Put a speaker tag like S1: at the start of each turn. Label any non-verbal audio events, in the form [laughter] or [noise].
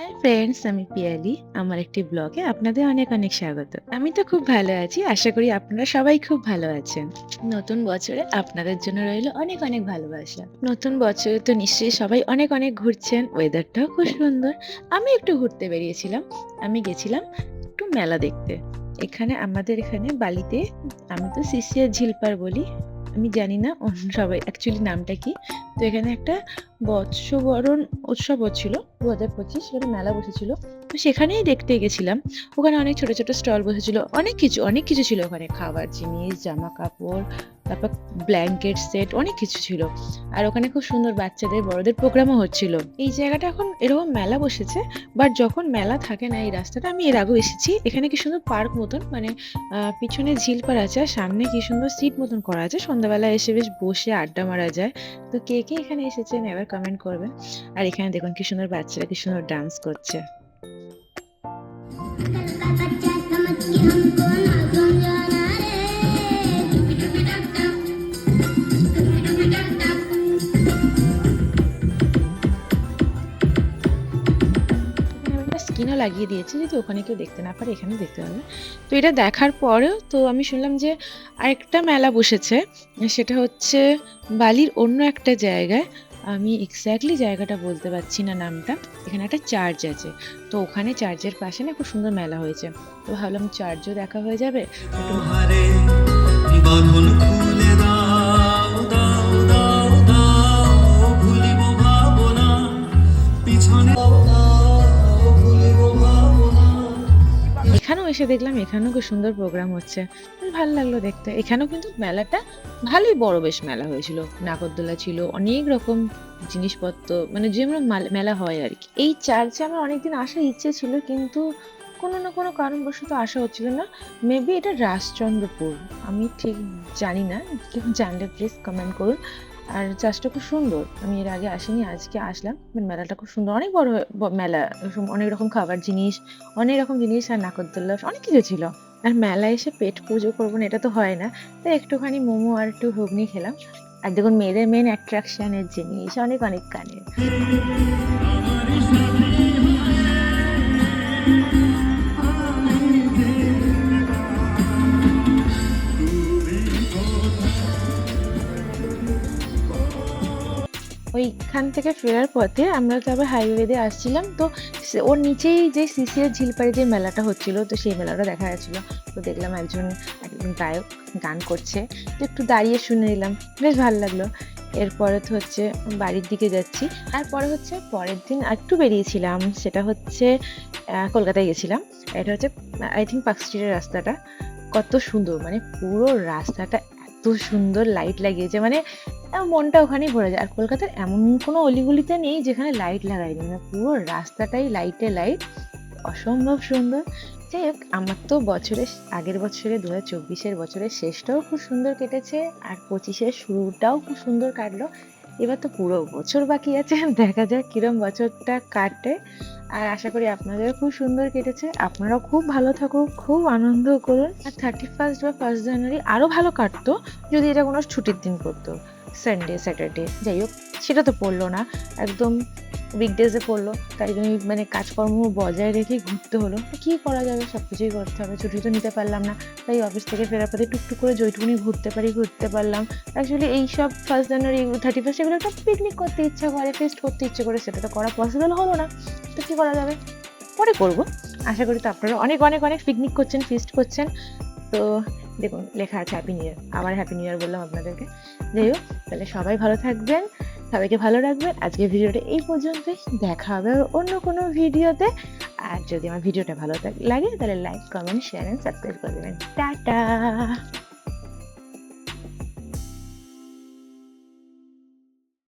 S1: Hi friends আমি পিয়ালি, আমার একটি ব্লগে আপনাদের অনেক অনেক স্বাগত। আমি তো খুব ভালো আছি, আশা করি আপনারা সবাই খুব ভালো আছেন। নতুন বছরে আপনাদের জন্য রইল অনেক অনেক ভালোবাসা। নতুন বছরে তো নিশ্চয়ই সবাই অনেক অনেক ঘুরছেন ওয়েদারটাও খুব সুন্দর। আমি একটু ঘুরতে বেরিয়েছিলাম, আমি গেছিলাম একটু মেলা দেখতে। এখানে, আমাদের এখানে বালিতে, আমি তো সিসিয়া ঝিলপার বলি আমি জানি না সবাই অ্যাকচুয়ালি নামটা কি? তো এখানে একটা বৎসবরণ উৎসব হচ্ছিল দু হাজার পঁচিশ সেখানে মেলা বসেছিল। তো সেখানেই দেখতে গেছিলাম। ওখানে অনেক ছোট ছোট স্টল বসেছিল, অনেক কিছু অনেক কিছু ছিল ওখানে। খাবার জিনিস, জামা কাপড় তারপর ব্ল্যাঙ্কেট সেট অনেক কিছু ছিল। আর ওখানে খুব সুন্দর বাচ্চাদের, বড়দের প্রোগ্রামও হচ্ছিল। এই জায়গাটা এখন এরকম মেলা বসেছে বাট যখন মেলা থাকে না এই রাস্তাটা, আমি এর আগেও এসেছি। এখানে কি সুন্দর পার্ক মতন মানে পিছনে ঝিল পার আছে, আর সামনে কি সুন্দর সিট মতন করা আছে। সন্ধ্যাবেলা এসে বেশ বসে আড্ডা মারা যায়। তো কে কে এখানে এসেছেন এবার কমেন্ট করবেন আর এখানে দেখুন কি সুন্দর বাচ্চারা, কি সুন্দর ডান্স করছে। স্ক্রিনও লাগিয়ে দিয়েছি যদি ওখানে কেউ দেখতে না পারে এখানে দেখতে পাবে তো এটা দেখার পরেও তো আমি শুনলাম যে আরেকটা মেলা বসেছে, সেটা হচ্ছে বালির অন্য একটা জায়গায়। আমি এক্স্যাক্টলি জায়গাটা বলতে পারছি না নামটা, এখানে একটা চার্চ আছে। তো ওখানে চার্চের পাশে না খুব সুন্দর মেলা হয়েছে। তো ভাবলাম চার্চও দেখা হয়ে যাবে। একটু এখানেও এসে দেখলাম, এখানেও খুব সুন্দর প্রোগ্রাম হচ্ছে। ভালো লাগল দেখতে। এখানেও কিন্তু মেলাটা ভালোই বড় বেশ মেলা হয়েছিল। নাগরদোলা ছিল, অনেক রকম জিনিসপত্র মানে যেমন মেলা হয় আর কি। এই চার্চে আমার অনেকদিন আসার ইচ্ছে ছিল, কিন্তু কোনো না কোনো কারণবশত আসা হচ্ছিল না। মেবি এটা রাজচন্দ্রপুর। আমি ঠিক জানি না, কেউ জানলে প্লিজ কমেন্ট করুন। আর চাষটা খুব সুন্দর। আমি এর আগে আসিনি, আজকে আসলাম। মেলাটা খুব সুন্দর। অনেক বড় মেলা। অনেক রকম খাবার জিনিস, অনেক রকম জিনিস আর নাকরদোল্লা, অনেক কিছু ছিল। আর মেলায় এসে পেট পুজো করব না, এটা তো হয় না। তাই একটুখানি মোমো আর একটু ঘুগনি খেলাম। আর দেখুন, মেয়েদের মেন অ্যাট্রাকশনের জিনিস, অনেক অনেক কানের। ওইখান থেকে ফেরার পথে আমরা তো আবার হাইওয়ে দিয়ে আসছিলাম। তো ওর নিচেই যে সিসিএর ঝিলপাড়ে যে মেলাটা হচ্ছিল, তো সেই মেলাটা দেখা যাচ্ছিল। তো দেখলাম একজন একজন গায়ক গান করছে। তো একটু দাঁড়িয়ে শুনে নিলাম, বেশ ভালো লাগল। এরপরে তো হচ্ছে বাড়ির দিকে যাচ্ছি। আর পরে হচ্ছে পরের দিন একটু বেরিয়েছিলাম, সেটা হচ্ছে কলকাতায় গেছিলাম। এটা হচ্ছে আই থিঙ্ক পার্ক স্ট্রিটের রাস্তাটা কত সুন্দর মানে পুরো রাস্তাটা এত সুন্দর লাইট লাগিয়েছে। মানে মনটা ওখানেই ভরে যায়। আর কলকাতার এমন কোনো অলিগলিতে নেই যেখানে লাইট লাগায়নি মানে পুরো রাস্তাটাই লাইটে লাইট অসম্ভব সুন্দর। যাই হোক, আমার তো বছরের আগের বছরে দু হাজার চব্বিশের বছরের শেষটাও খুব সুন্দর কেটেছে। আর পঁচিশের শুরুটাও খুব সুন্দর কাটলো। এবার তো পুরো বছর বাকি আছে। [laughs] দেখা যাক কীরম বছরটা কাটে। আর আশা করি আপনাদেরও খুব সুন্দর কেটেছে। আপনারাও খুব ভালো থাকুক, খুব আনন্দ করুন। আর থার্টি ফার্স্ট বা ফার্স্ট জানুয়ারি আরও ভালো কাটতো, যদি এটা কোনো ছুটির দিন পড়তো সানডে স্যাটারডে যাই হোক সেটা তো পড়ল না। একদম উইকডেজে পড়ল। তাই জন্য মানে কাজকর্ম বজায় রেখে ঘুরতে হলো। কী করা যাবে? সব কিছুই করতে হবে। ছুটি তো নিতে পারলাম না। তাই অফিস থেকে ফেরার পথে টুকটুক করে যেটুকুনি ঘুরতে পারি ঘুরতে পারলাম। অ্যাকচুয়ালি এই সব ফার্স্ট জানুয়ারি থার্টি ফার্স্ট এগুলো একটা পিকনিক করতে ইচ্ছা করে ফেস্ট করতে ইচ্ছে করে, সেটা তো করা পসিবল হলো না। তো কী করা যাবে? পরে করব। আশা করি তো আপনারা অনেক অনেক অনেক পিকনিক করছেন ফিস্ট করছেন। তো দেখুন, লেখা আছে হ্যাপি নিউ ইয়ার আবার হ্যাপি নিউ ইয়ার বললাম আপনাদেরকে। যাই হোক, তাহলে সবাই ভালো থাকবেন, সবাইকে ভালো রাখবেন। আজকের ভিডিওটা এই পর্যন্তই। দেখা হবে অন্য কোনো ভিডিওতে। আর যদি আমার ভিডিওটা ভালো লাগে, তাহলে like comment share and subscribe করে দেবেন। টাটা!